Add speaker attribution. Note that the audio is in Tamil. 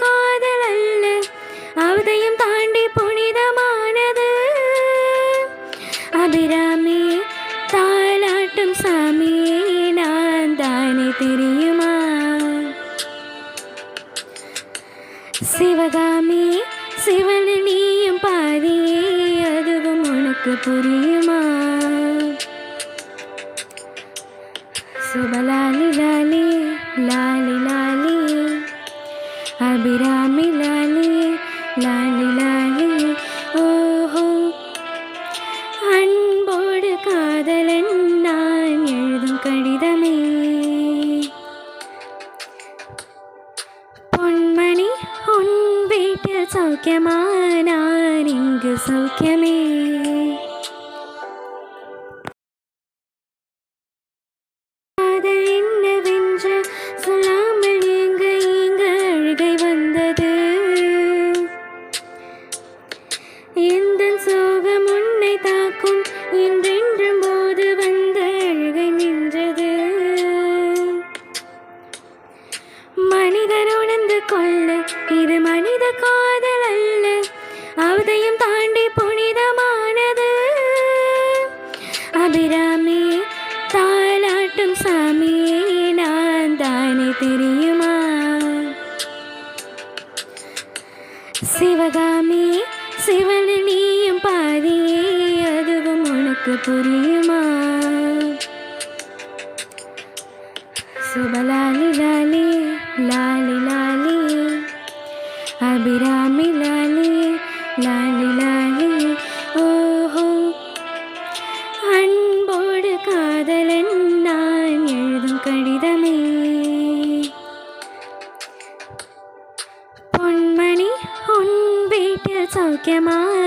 Speaker 1: காதல் அல்ல அவதையும் தாண்டி புனிதமானது. அபிராமி தாளாட்டும் சாமி நான் தானே தெரியுமா? சிவகாமி சிவன் நீயும் பாதி அதுவும் உனக்கு புரியுமா? சுபலாலி லாலி லாலி അഭിരാമി ലാലിയെ ലാലി ലാലിയെ ഓഹോ അൻപോട് കാതലൻ ഞാൻ എഴുതും കടിതമേ. പൊന്മണി ഉൻ വീട്ടിൽ സൗഖ്യമാനാൻ എനിക്ക് സൗഖ്യമേ. மனிதர் உணர்ந்து கொள்ள இது மனித காதல் அல்ல. அவதையும் தாண்டி புனிதமானது. அபிராமி தாளாட்டும் சாமி நான் தானே தெரியுமா? சிவகாமி சிவன் நீயும் பாதி அதுவும் உனக்கு புரியுமா? சுபலாலி ലാലി ലാലി. അഭിരാമി ലാലി ലാലി ലാലി. ഓഹോ. അൻപോട് കാതലൻ ഞാൻ എഴുതും കടിതമേ. പൊന്മണി ഒൻപേറ്റ സൗഖ്യമാണ്